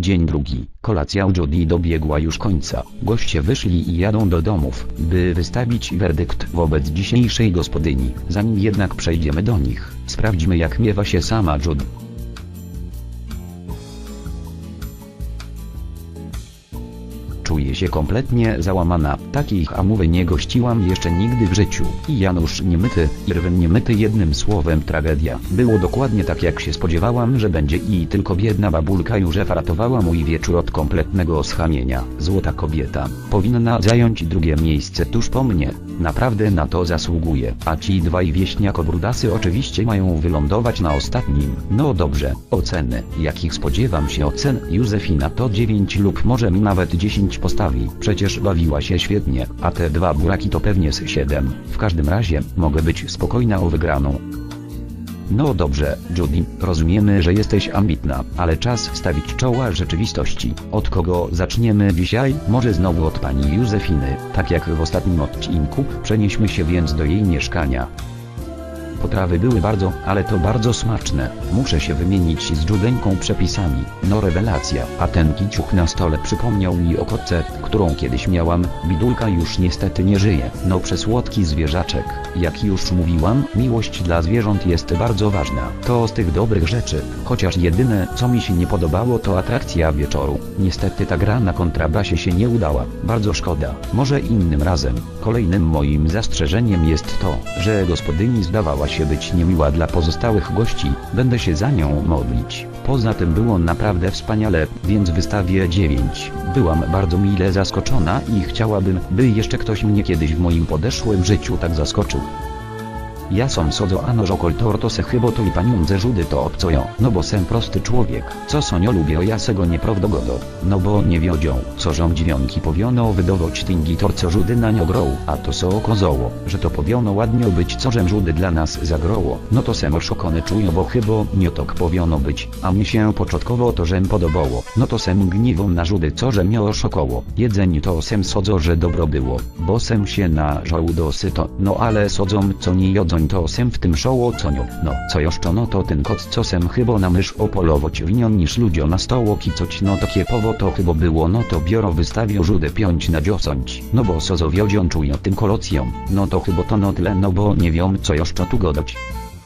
Dzień drugi. Kolacja u Judy dobiegła już końca. Goście wyszli i jadą do domów, by wystawić werdykt wobec dzisiejszej gospodyni. Zanim jednak przejdziemy do nich, sprawdźmy jak miewa się sama Judy. Czuję się kompletnie załamana. Takiej hamowy nie gościłam jeszcze nigdy w życiu. I Janusz niemyty, Irwin niemyty jednym słowem tragedia. Było dokładnie tak jak się spodziewałam, że będzie i tylko biedna babulka Józefa ratowała mój wieczór od kompletnego schamienia. Złota kobieta. Powinna zająć drugie miejsce tuż po mnie. Naprawdę na to zasługuje. A ci dwaj wieśniako-brudasy oczywiście mają wylądować na ostatnim. No dobrze. Oceny. Jakich spodziewam się ocen? Józefina to 9 lub może nawet 10 postawi. Przecież bawiła się świetnie, a te dwa buraki to pewnie z 7. W każdym razie, mogę być spokojna o wygraną. No dobrze, Judy, rozumiemy, że jesteś ambitna, ale czas stawić czoła rzeczywistości. Od kogo zaczniemy dzisiaj? Może znowu od pani Józefiny, tak jak w ostatnim odcinku, przenieśmy się więc do jej mieszkania. Potrawy były bardzo, ale to bardzo smaczne. Muszę się wymienić z Judeńką przepisami. No rewelacja. A ten kiciuch na stole przypomniał mi o kotce, którą kiedyś miałam. Bidulka już niestety nie żyje. No przesłodki zwierzaczek. Jak już mówiłam, miłość dla zwierząt jest bardzo ważna. To z tych dobrych rzeczy. Chociaż jedyne, co mi się nie podobało to atrakcja wieczoru. Niestety ta gra na kontrabasie się nie udała. Bardzo szkoda. Może innym razem. Kolejnym moim zastrzeżeniem jest to, że gospodyni zdawała się być niemiła dla pozostałych gości, będę się za nią modlić. Poza tym było naprawdę wspaniale, więc wystawię 9. Byłam bardzo mile zaskoczona i chciałabym, by jeszcze ktoś mnie kiedyś w moim podeszłym życiu tak zaskoczył. Ja som sodzo ano żokol torto se chybo to i paniądze żudy to obco jo, no bo sem prosty człowiek, co sonio lubię ja se go nieprawdogodo, no bo nie wiodzią, co rząd dziewiątki powiono wydowoć tingi tor co żudy na nio grą, a to so okazało, że to powiono ładnie być co żem żudy dla nas zagroło, no to sem oszokony czują bo chybo miotok powiono być, a mnie się początkowo to żem podobało, no to sem gniwą na żudy co żem mnie oszokoło, jedzenie to sem sodzo że dobro było, bo sem się na żołu dosyto, no ale sodzą co nie jodzą to sem w tym szoło co nio, no co jeszcze? No to ten kot co sem chyba na mysz opolowoć winion niż ludzio na stoło kicoć no to kiepowo to chyba było. No to bioro wystawił żudę piąć na dziosąć, no bo sozo wiodzią czują tym kolocją, no to chyba to no tyle no bo nie wiem co jeszcze tu godać.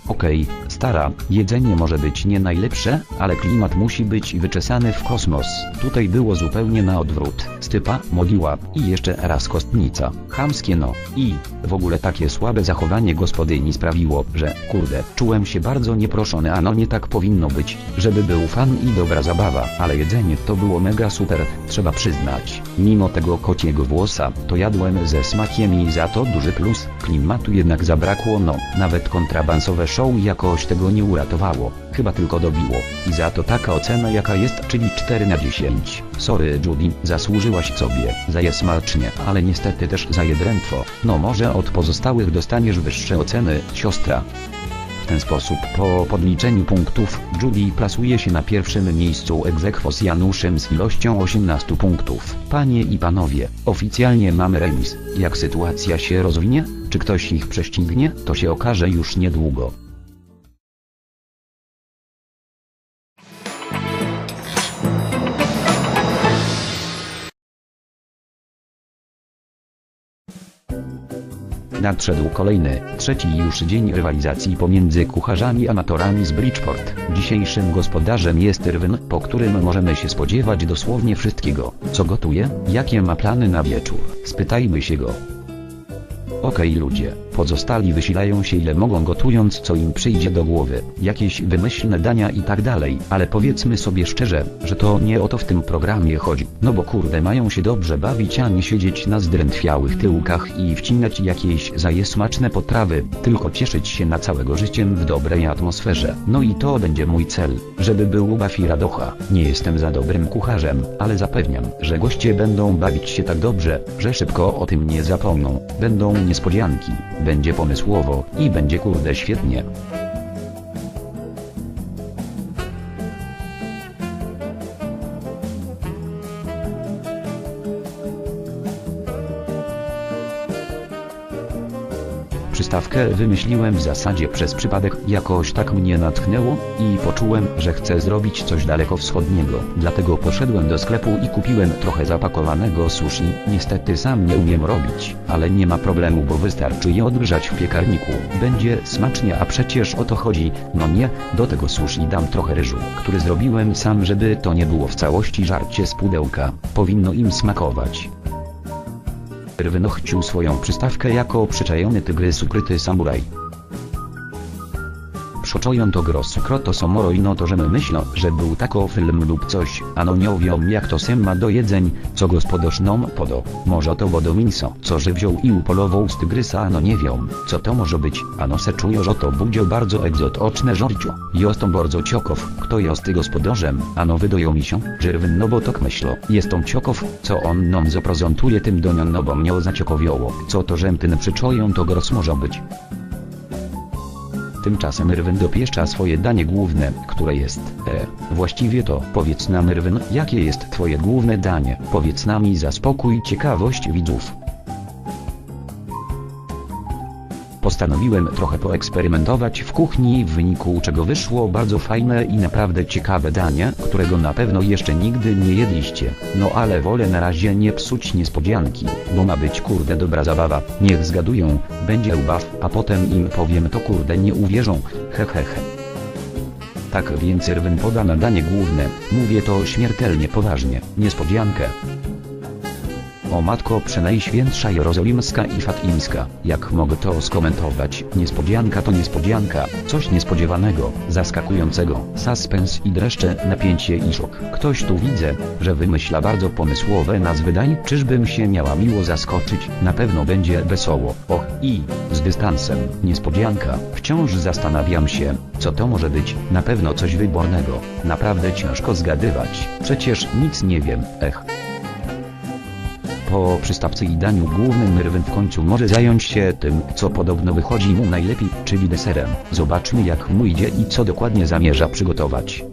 Okej, stara, jedzenie może być nie najlepsze, ale klimat musi być wyczesany w kosmos. Tutaj było zupełnie na odwrót. Stypa, mogiła i jeszcze raz kostnica. Chamskie no. I w ogóle takie słabe zachowanie gospodyni sprawiło, że, kurde, czułem się bardzo nieproszony, a no nie tak powinno być, żeby był fan i dobra zabawa, ale jedzenie to było mega super, trzeba przyznać. Mimo tego kociego włosa, to jadłem ze smakiem i za to duży plus, klimatu jednak zabrakło no, nawet kontrabansowe show jakoś tego nie uratowało, chyba tylko dobiło. I za to taka ocena jaka jest, czyli 4 na 10. Sorry Judy, zasłużyłaś sobie, za je smacznie, ale niestety też za jedrętwo. No może od pozostałych dostaniesz wyższe oceny, siostra. W ten sposób po podliczeniu punktów, Judy plasuje się na pierwszym miejscu egzekwo z Januszem z ilością 18 punktów. Panie i panowie, oficjalnie mamy remis. Jak sytuacja się rozwinie, czy ktoś ich prześcignie, to się okaże już niedługo. Nadszedł kolejny, trzeci już dzień rywalizacji pomiędzy kucharzami amatorami z Bridgeport. Dzisiejszym gospodarzem jest Irwin, po którym możemy się spodziewać dosłownie wszystkiego. Co gotuje? Jakie ma plany na wieczór? Spytajmy się go. Okej ludzie, pozostali wysilają się ile mogą gotując co im przyjdzie do głowy, jakieś wymyślne dania i tak dalej, ale powiedzmy sobie szczerze, że to nie o to w tym programie chodzi, no bo kurde mają się dobrze bawić a nie siedzieć na zdrętwiałych tyłkach i wcinać jakieś zajesmaczne potrawy, tylko cieszyć się na całego życiem w dobrej atmosferze. No i to będzie mój cel, żeby był i radocha. Nie jestem za dobrym kucharzem, ale zapewniam, że goście będą bawić się tak dobrze, że szybko o tym nie zapomną. Będą niespodzianki, będzie pomysłowo i będzie kurde świetnie. Przystawkę wymyśliłem w zasadzie przez przypadek, jakoś tak mnie natchnęło i poczułem, że chcę zrobić coś dalekowschodniego. Dlatego poszedłem do sklepu i kupiłem trochę zapakowanego sushi. Niestety sam nie umiem robić, ale nie ma problemu, bo wystarczy je odgrzać w piekarniku. Będzie smacznie, a przecież o to chodzi. No nie, do tego sushi dam trochę ryżu, który zrobiłem sam, żeby to nie było w całości żarcie z pudełka. Powinno im smakować. Rwyn chcił swoją przystawkę jako przyczajony tygrys ukryty samuraj. Przoczoją to grosu kroto somoro i no to że my myślą, że był tako film lub coś, ano nie owią jak to sem ma do jedzeń, co gospodarz nam podo. Może to bodo mięso, co że wziął i upolował z tygrysa ano nie wiem, co to może być, ano se czuję, że to budził bardzo egzotoczne żorcio. Jest on bardzo ciokow, kto jest gospodarzem, ano wydoją mi się, że no bo tak myślą, jest on ciokow, co on nam zaprezentuje tym donion no bo mnie zaciokowioło, co to żem ten przyczoją to gros może być. Tymczasem Rwyn dopieszcza swoje danie główne, które jest, e, właściwie to, powiedz nam Rwyn, jakie jest twoje główne danie, powiedz nam i zaspokój ciekawość widzów. Postanowiłem trochę poeksperymentować w kuchni w wyniku czego wyszło bardzo fajne i naprawdę ciekawe danie, którego na pewno jeszcze nigdy nie jedliście. No ale wolę na razie nie psuć niespodzianki, bo ma być kurde dobra zabawa, niech zgadują, będzie ubaw, a potem im powiem to kurde nie uwierzą, hehehe. Tak więc Rwyn poda na danie główne, mówię to śmiertelnie poważnie, niespodziankę. O matko przenajświętsza jerozolimska i fatimska, jak mogę to skomentować, niespodzianka to niespodzianka, coś niespodziewanego, zaskakującego, suspens i dreszcze, napięcie i szok. Ktoś tu widzę, że wymyśla bardzo pomysłowe nazwy dań, czyżbym się miała miło zaskoczyć, na pewno będzie wesoło, och, i, z dystansem, niespodzianka, wciąż zastanawiam się, co to może być, na pewno coś wybornego, naprawdę ciężko zgadywać, przecież nic nie wiem, ech. Po przystawce i daniu głównym Rwyn w końcu może zająć się tym, co podobno wychodzi mu najlepiej, czyli deserem. Zobaczmy jak mu idzie i co dokładnie zamierza przygotować.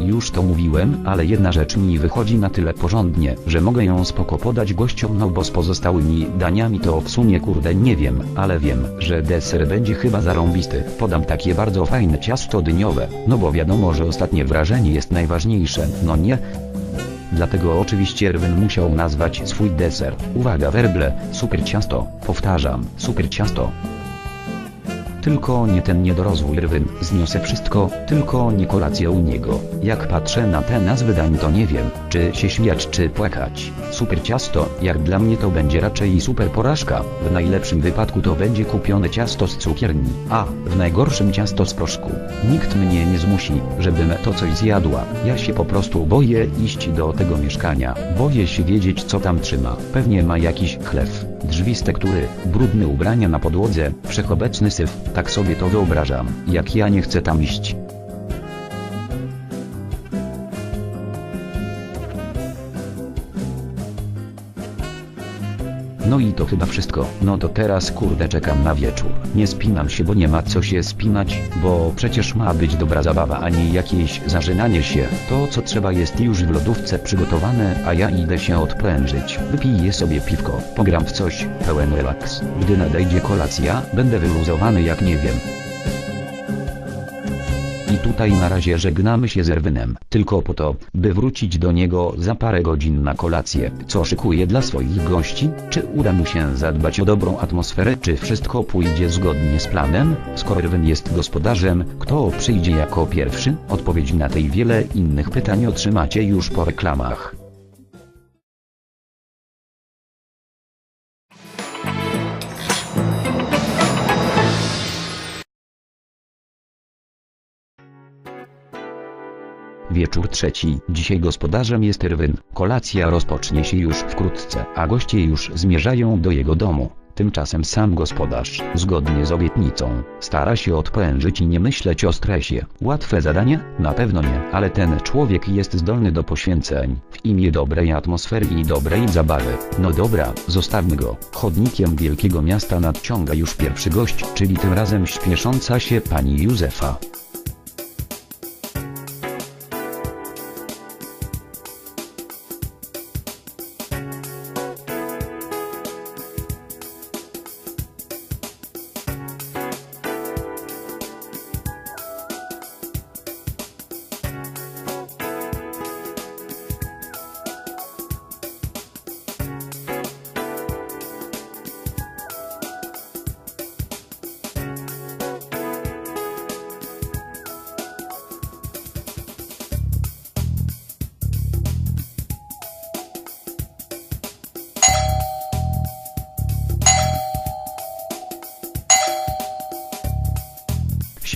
Już to mówiłem, ale jedna rzecz mi wychodzi na tyle porządnie, że mogę ją spoko podać gościom no bo z pozostałymi daniami to w sumie kurde nie wiem, ale wiem, że deser będzie chyba zarąbisty. Podam takie bardzo fajne ciasto dyniowe, no bo wiadomo, że ostatnie wrażenie jest najważniejsze, no nie? Dlatego oczywiście Rwyn musiał nazwać swój deser. Uwaga werble, super ciasto, powtarzam, super ciasto. Tylko nie ten niedorozwój Rwyn, zniosę wszystko, tylko nie kolację u niego. Jak patrzę na te nazwy dań to nie wiem, czy się śmiać czy płakać. Super ciasto, jak dla mnie to będzie raczej super porażka, w najlepszym wypadku to będzie kupione ciasto z cukierni, a w najgorszym ciasto z proszku. Nikt mnie nie zmusi, żebym to coś zjadła, ja się po prostu boję iść do tego mieszkania, boję się wiedzieć co tam trzyma, pewnie ma jakiś chleb, drzwi z tektury, brudne ubrania na podłodze, wszechobecny syf, tak sobie to wyobrażam, jak ja nie chcę tam iść. No i to chyba wszystko. No to teraz kurde czekam na wieczór. Nie spinam się, bo nie ma co się spinać, bo przecież ma być dobra zabawa, a nie jakieś zażynanie się. To co trzeba jest już w lodówce przygotowane, a ja idę się odprężyć. Wypiję sobie piwko, pogram w coś, pełen relaks. Gdy nadejdzie kolacja, będę wyluzowany jak nie wiem. Tutaj na razie żegnamy się z Erwynem, tylko po to, by wrócić do niego za parę godzin na kolację. Co szykuje dla swoich gości? Czy uda mu się zadbać o dobrą atmosferę? Czy wszystko pójdzie zgodnie z planem? Skoro Erwyn jest gospodarzem, kto przyjdzie jako pierwszy? Odpowiedź na te i wiele innych pytań otrzymacie już po reklamach. Wieczór trzeci. Dzisiaj gospodarzem jest Rwyn. Kolacja rozpocznie się już wkrótce, a goście już zmierzają do jego domu. Tymczasem sam gospodarz, zgodnie z obietnicą, stara się odprężyć i nie myśleć o stresie. Łatwe zadanie? Na pewno nie, ale ten człowiek jest zdolny do poświęceń, w imię dobrej atmosfery i dobrej zabawy. No dobra, zostawmy go. Chodnikiem wielkiego miasta nadciąga już pierwszy gość, czyli tym razem śpiesząca się pani Józefa.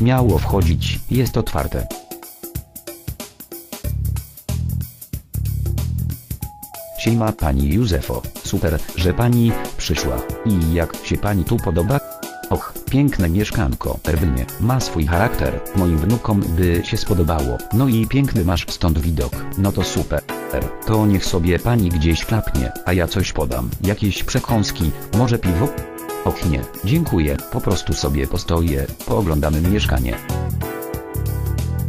Śmiało wchodzić, jest otwarte. Siema pani Józefo, super, że pani przyszła. I jak się pani tu podoba? Och, piękne mieszkanko, Erwynie, ma swój charakter, moim wnukom by się spodobało. No i piękny masz stąd widok, no to super. To niech sobie pani gdzieś klapnie, a ja coś podam. Jakieś przekąski, może piwo? Och nie, dziękuję, po prostu sobie postoję, pooglądamy mieszkanie.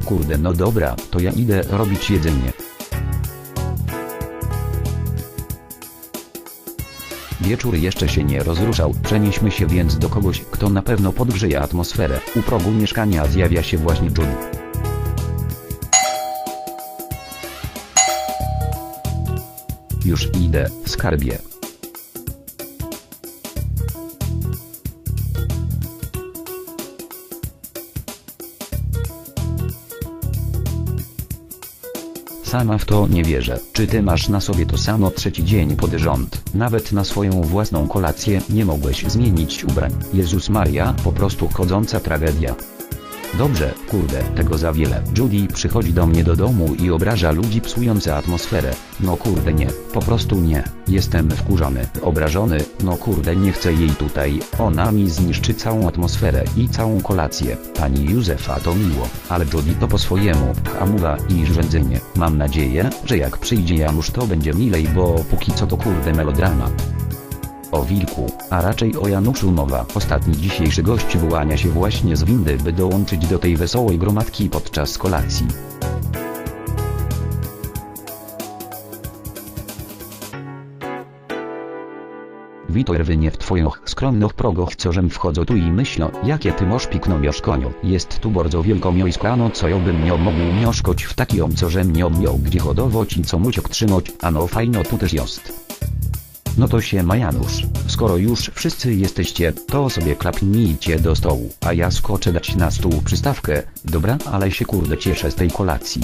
Kurde no dobra, to ja idę robić jedzenie. Wieczór jeszcze się nie rozruszał, przenieśmy się więc do kogoś, kto na pewno podgrzeje atmosferę. U progu mieszkania zjawia się właśnie Judy. Już idę, skarbie. Sama w to nie wierzę. Czy ty masz na sobie to samo trzeci dzień pod rząd? Nawet na swoją własną kolację nie mogłeś zmienić ubrań. Jezus Maria, po prostu chodząca tragedia. Dobrze, kurde, tego za wiele. Judy przychodzi do mnie do domu i obraża ludzi psując atmosferę. No kurde nie, po prostu nie. Jestem wkurzony, obrażony, no kurde nie chcę jej tutaj. Ona mi zniszczy całą atmosferę i całą kolację. Pani Józefa to miło, ale Judy to po swojemu. Hamuwa i żrędzenie. Mam nadzieję, że jak przyjdzie Janusz to będzie milej, bo póki co to kurde melodramat o wilku, a raczej o Januszu mowa. Ostatni dzisiejszy gość wyłania się właśnie z windy, by dołączyć do tej wesołej gromadki podczas kolacji. Wito Erwynie w twoich skromnych progach cożem wchodzą tu i myślą, jakie ty moż pikno mieszkonio. Jest tu bardzo wielko miojskano co ja bym nie mógł mieszkać w takim co żem nie miał gdzie hodować i co muciok trzymać, a no fajno tu też jest. No to się ma Janusz, skoro już wszyscy jesteście, to sobie klapnijcie do stołu, a ja skoczę dać na stół przystawkę, dobra, ale się kurde cieszę z tej kolacji.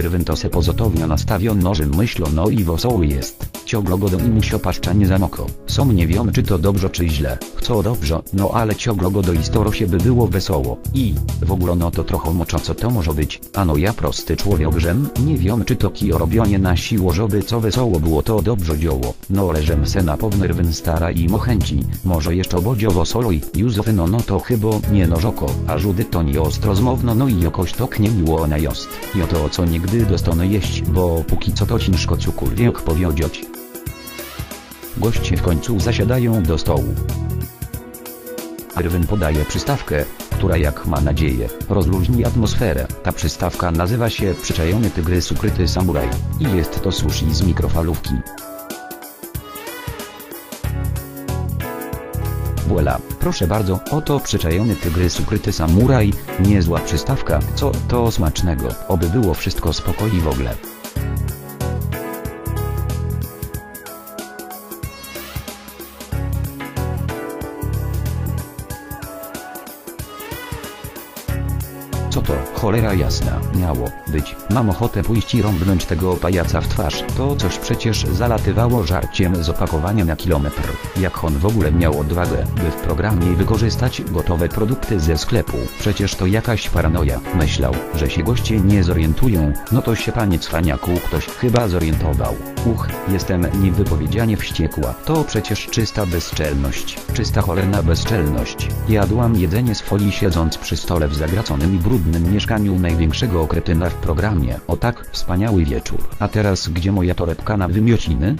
Rwyn to se pozotownie nastawiono, że myślą no i wesoły jest, ciągle go do im siopaszcza nie zamoko. Są nie wiem czy to dobrze czy źle, chcą dobrze, no ale ciągle go do istoro się by było wesoło. I, w ogóle no to trochę moczo co to może być, ano ja prosty człowiek żem, nie wiem czy to kio robione na siło żeby co wesoło było to dobrze dzieło, no leżem se na pewno Rwyn stara i mochęci, może jeszcze bodziowo solo i Józefy no no to chyba nie nożoko, a żudy to nie ostro zmowno no i jakoś to nie miło ona jest, i o to co nigdy dostanę jeść, bo póki co to ciężko cokolwiek powiedzieć. Goście w końcu zasiadają do stołu. Rwyn podaje przystawkę, która jak ma nadzieję, rozluźni atmosferę. Ta przystawka nazywa się przyczajony tygrys ukryty samuraj. I jest to sushi z mikrofalówki. Voila, proszę bardzo, oto przyczajony tygrys ukryty samuraj, niezła przystawka, co to smacznego, oby było wszystko spokojnie w ogóle. Co to, cholera jasna, miało być. Mam ochotę pójść i rąbnąć tego pajaca w twarz. To coś przecież zalatywało żarciem z opakowania na kilometr. Jak on w ogóle miał odwagę, by w programie wykorzystać gotowe produkty ze sklepu. Przecież to jakaś paranoja. Myślał, że się goście nie zorientują. No to się panie cwaniaku ktoś chyba zorientował. Uch, jestem niewypowiedzianie wściekła. To przecież czysta bezczelność. Czysta cholerna bezczelność. Jadłam jedzenie z folii siedząc przy stole w zagraconym i brudnym mieszkaniu największego okretyna w programie. O tak, wspaniały wieczór. A teraz gdzie moja torebka na wymiociny?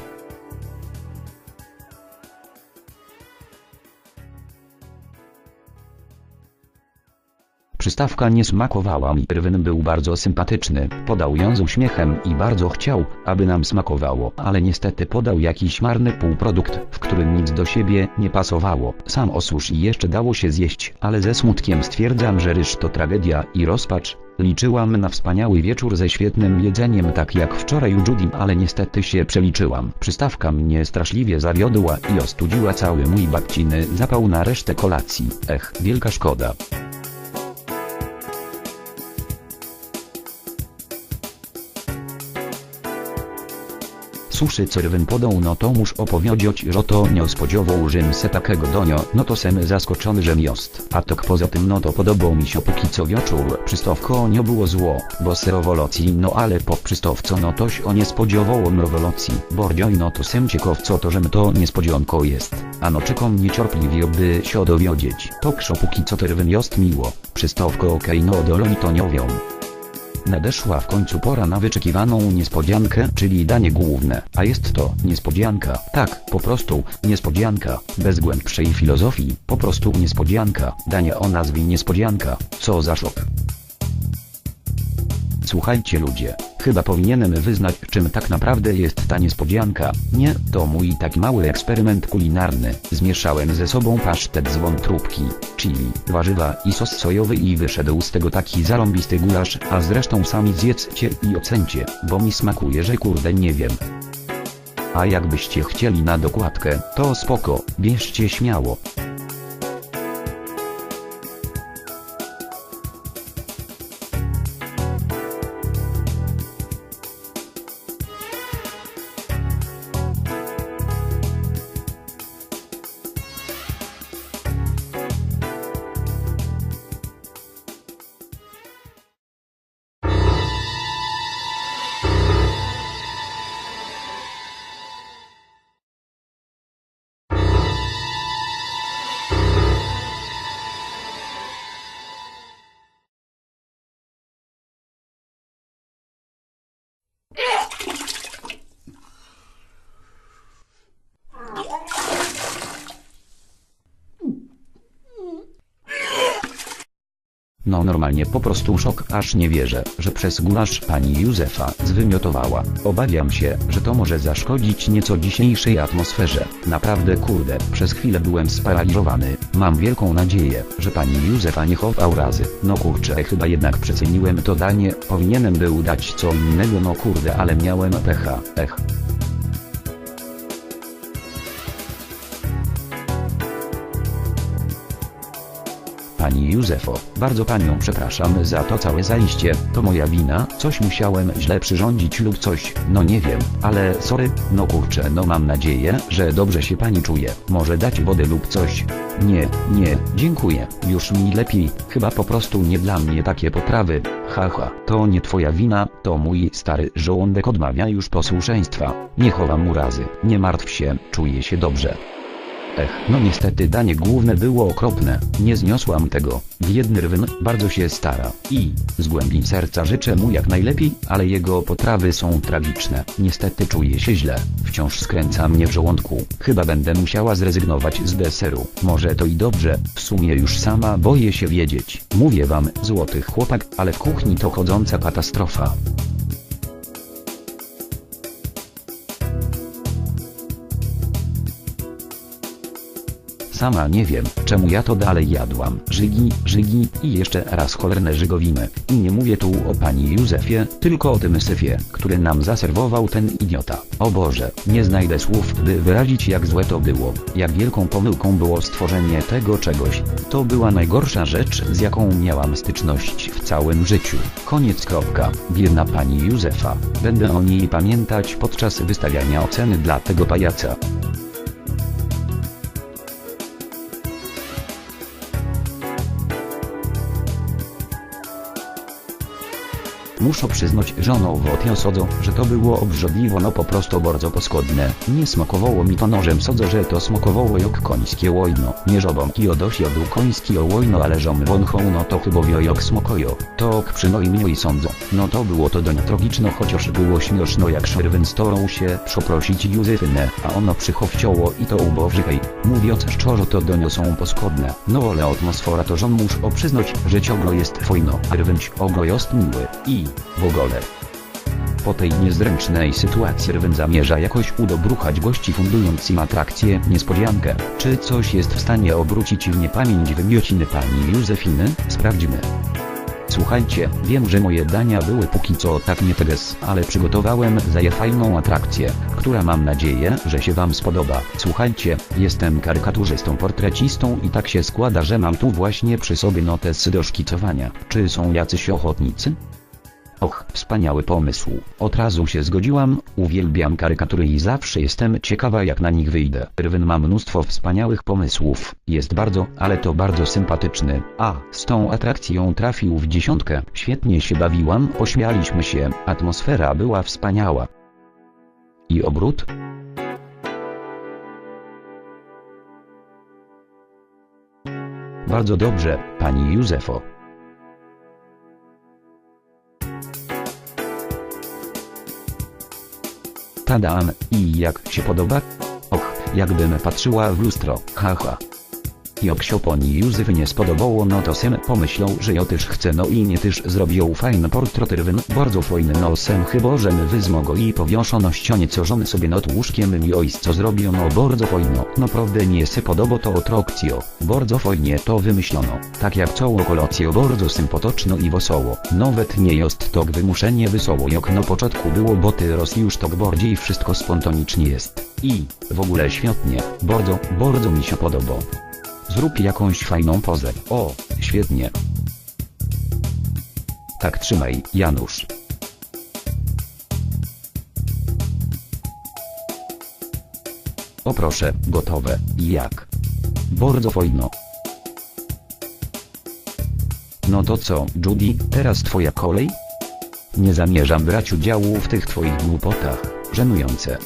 Przystawka nie smakowała mi. Irwin był bardzo sympatyczny, podał ją z uśmiechem i bardzo chciał, aby nam smakowało, ale niestety podał jakiś marny półprodukt, w którym nic do siebie nie pasowało. Sam osusz i jeszcze dało się zjeść, ale ze smutkiem stwierdzam, że ryż to tragedia i rozpacz. Liczyłam na wspaniały wieczór ze świetnym jedzeniem tak jak wczoraj u Judy, ale niestety się przeliczyłam. Przystawka mnie straszliwie zawiodła i ostudziła cały mój babciny zapał na resztę kolacji. Ech, wielka szkoda. Suszy cerwyn podał no to musz opowiedzieć, że to nie spodziewał żem se takiego donio, no to sem zaskoczony żem jest. A tok poza tym no to podobał mi się póki co wieczór. Przystawko nie było zło, bo se rewolucji no ale po przystawco no toś o nie spodziewało rewolucji. Bordzioj no to sem ciekaw co to żem to niespodzianko jest. Ano czekam niecierpliwie by się dowiedzieć. Tok szo póki co terwyn jest miło. Przystawko okej no doloni to nie wiem. Nadeszła w końcu pora na wyczekiwaną niespodziankę, czyli danie główne, a jest to niespodzianka, tak, po prostu niespodzianka, bez głębszej filozofii, po prostu niespodzianka, danie o nazwie niespodzianka, co za szok. Słuchajcie ludzie, chyba powinienem wyznać czym tak naprawdę jest ta niespodzianka. Nie, to mój taki mały eksperyment kulinarny. Zmieszałem ze sobą pasztet z wątróbki, chili, warzywa i sos sojowy i wyszedł z tego taki zarąbisty gulasz, a zresztą sami zjedzcie i ocencie, bo mi smakuje że kurde nie wiem. A jakbyście chcieli na dokładkę, to spoko, bierzcie śmiało. No normalnie po prostu szok, aż nie wierzę, że przez gulasz pani Józefa zwymiotowała. Obawiam się, że to może zaszkodzić nieco dzisiejszej atmosferze. Naprawdę kurde, przez chwilę byłem sparaliżowany. Mam wielką nadzieję, że pani Józefa nie chował razy. No kurczę, chyba jednak przeceniłem to danie, powinienem był dać co innego no kurde, ale miałem pecha, ech. Pani Józefo, bardzo panią przepraszam za to całe zajście, to moja wina, coś musiałem źle przyrządzić lub coś, no nie wiem, ale sorry, no kurczę, no mam nadzieję, że dobrze się pani czuje, może dać wody lub coś. Nie, nie, dziękuję, już mi lepiej, chyba po prostu nie dla mnie takie potrawy, haha, to nie twoja wina, to mój stary żołądek odmawia już posłuszeństwa, nie chowam urazy, nie martw się, czuję się dobrze. Ech, no niestety danie główne było okropne, nie zniosłam tego. Biedny rwyn bardzo się stara i z głębi serca życzę mu jak najlepiej, ale jego potrawy są tragiczne. Niestety czuję się źle, wciąż skręca mnie w żołądku. Chyba będę musiała zrezygnować z deseru. Może to i dobrze, w sumie już sama boję się wiedzieć. Mówię wam, złoty chłopak, ale w kuchni to chodząca katastrofa. Sama nie wiem, czemu ja to dalej jadłam. Żygi, żygi i jeszcze raz cholerne żygowiny. I nie mówię tu o pani Józefie, tylko o tym syfie, który nam zaserwował ten idiota. O Boże, nie znajdę słów, by wyrazić jak złe to było. Jak wielką pomyłką było stworzenie tego czegoś. To była najgorsza rzecz, z jaką miałam styczność w całym życiu. Koniec kropka. Biedna pani Józefa. Będę o niej pamiętać podczas wystawiania oceny dla tego pajaca. Muszę przyznać żono w sodzo, że to było obrzydliwo no po prostu bardzo poskodne. Nie smakowało mi to nożem sodzo, że to smakowało jak końskie łojno. Nie żobąki od jodu końskie łojno ale żom wąchą no to chyba jak smokojo. To k przynoi mnie i sądzą. No to było to doń tragiczno chociaż było śmieszno jak Sherwin starał się przeprosić Józefynę, a ono przychowcioło i to ubożej. Mówiąc szczerze to doń są poskodne. No ale atmosfera to żon musz przyznać, że ciągle jest fajno. Rwęć ogro jest miły. I w ogóle. Po tej niezręcznej sytuacji Rwen zamierza jakoś udobruchać gości fundując im atrakcję niespodziankę. Czy coś jest w stanie obrócić w niepamięć wymiociny pani Józefiny? Sprawdźmy. Słuchajcie, wiem, że moje dania były póki co tak nie teges, ale przygotowałem za je fajną atrakcję, która mam nadzieję, że się wam spodoba. Słuchajcie, jestem karykaturzystą portrecistą i tak się składa, że mam tu właśnie przy sobie notesy do szkicowania. Czy są jacyś ochotnicy? Och, wspaniały pomysł. Od razu się zgodziłam, uwielbiam karykatury i zawsze jestem ciekawa jak na nich wyjdę. Rwyn ma mnóstwo wspaniałych pomysłów, jest bardzo, ale to bardzo sympatyczny. A, z tą atrakcją trafił w dziesiątkę. Świetnie się bawiłam, pośmialiśmy się, atmosfera była wspaniała. I obrót? Bardzo dobrze, pani Józefo. Tadam, i jak się podoba? Och, jakbym patrzyła w lustro, haha. Pani Józef nie spodobało no to sem pomyślał, że ja też chcę no i nie też zrobił fajny portret rywyn, bardzo fajny no sem chyba że my wyzmo go i powioszono ścianie co żony sobie nad łóżkiem mi ojc co zrobił no bardzo fajno, no prawdę nie se podoba to atrakcjo, bardzo fajnie to wymyślono, tak jak całą kolację bardzo sympatyczno i wesoło, nawet nie jest to wymuszenie wesoło jak na początku było bo teraz już to bardziej wszystko spontanicznie jest, i, w ogóle świetnie, bardzo, bardzo mi się podoba. Zrób jakąś fajną pozę. O, świetnie. Tak trzymaj, Janusz. O proszę, gotowe. Jak? Bardzo fajno. No to co, Judy, teraz twoja kolej? Nie zamierzam brać udziału w tych twoich głupotach, żenujące.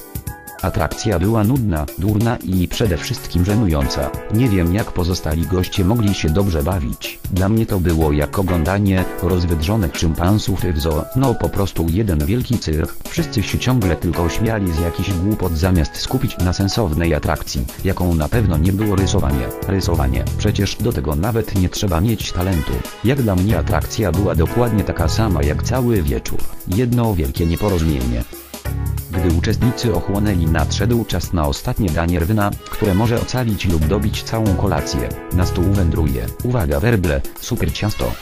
Atrakcja była nudna, durna i przede wszystkim żenująca. Nie wiem jak pozostali goście mogli się dobrze bawić. Dla mnie to było jak oglądanie rozwydrzonych szympansów w zoo. No po prostu jeden wielki cyrk. Wszyscy się ciągle tylko śmiali z jakichś głupot zamiast skupić na sensownej atrakcji, jaką na pewno nie było rysowanie. Rysowanie. Przecież do tego nawet nie trzeba mieć talentu. Jak dla mnie atrakcja była dokładnie taka sama jak cały wieczór. Jedno wielkie nieporozumienie. Gdy uczestnicy ochłonęli nadszedł czas na ostatnie danie rwyna, które może ocalić lub dobić całą kolację. Na stół wędruje, uwaga werble, super ciasto.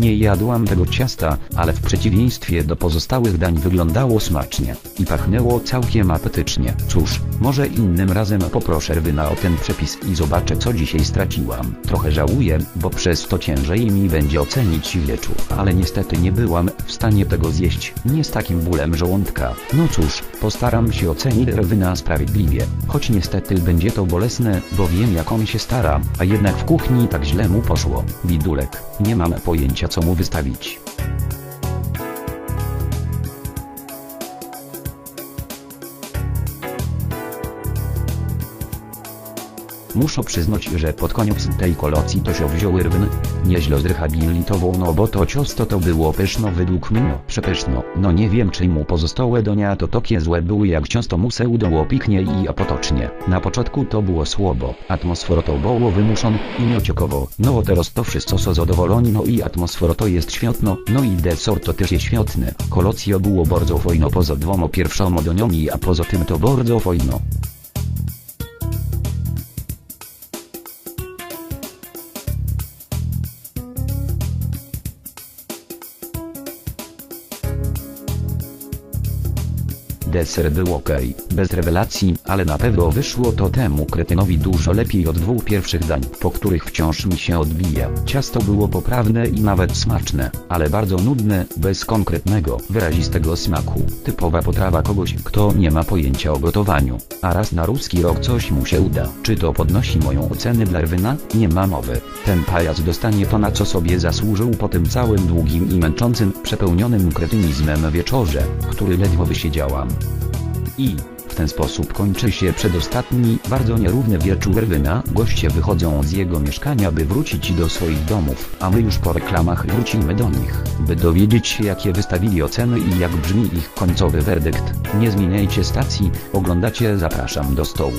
Nie jadłam tego ciasta, ale w przeciwieństwie do pozostałych dań wyglądało smacznie i pachnęło całkiem apetycznie. Cóż, może innym razem poproszę Rwyna o ten przepis i zobaczę co dzisiaj straciłam. Trochę żałuję, bo przez to ciężej mi będzie ocenić wieczór, ale niestety nie byłam w stanie tego zjeść, nie z takim bólem żołądka. No cóż, postaram się ocenić Rwyna sprawiedliwie, choć niestety będzie to bolesne, bo wiem jak on się stara, a jednak w kuchni tak źle mu poszło. Widulek, nie mam pojęcia co mu wystawić. Muszę przyznać, że pod koniec tej kolacji to się wziął Irwin. Nieźle zrehabilitował no bo to ciasto to było pyszno według mnie. Przepyszno. No nie wiem czy mu pozostałe dnia to takie złe były jak ciasto mu se udało piknie i apotocznie. Na początku to było słabo. Atmosfera to było wymuszon i niociekowo. No teraz to wszyscy są zadowoleni no i atmosfera to jest świetno. No i desert to też jest świetne. Kolacja było bardzo fajno poza dwoma pierwszymi dniami a poza tym to bardzo fajno. Deser był ok, bez rewelacji, ale na pewno wyszło to temu kretynowi dużo lepiej od dwóch pierwszych dań, po których wciąż mi się odbija. Ciasto było poprawne i nawet smaczne, ale bardzo nudne, bez konkretnego, wyrazistego smaku. Typowa potrawa kogoś, kto nie ma pojęcia o gotowaniu. A raz na ruski rok coś mu się uda. Czy to podnosi moją ocenę dla? Nie ma mowy. Ten pajac dostanie to na co sobie zasłużył po tym całym długim i męczącym, przepełnionym kretynizmem wieczorze, który ledwo wysiedziałam. I w ten sposób kończy się przedostatni, bardzo nierówny wieczór Erwyna. Goście wychodzą z jego mieszkania, by wrócić do swoich domów, a my już po reklamach wrócimy do nich, by dowiedzieć się jakie wystawili oceny i jak brzmi ich końcowy werdykt. Nie zmieniajcie stacji, oglądacie zapraszam do stołu.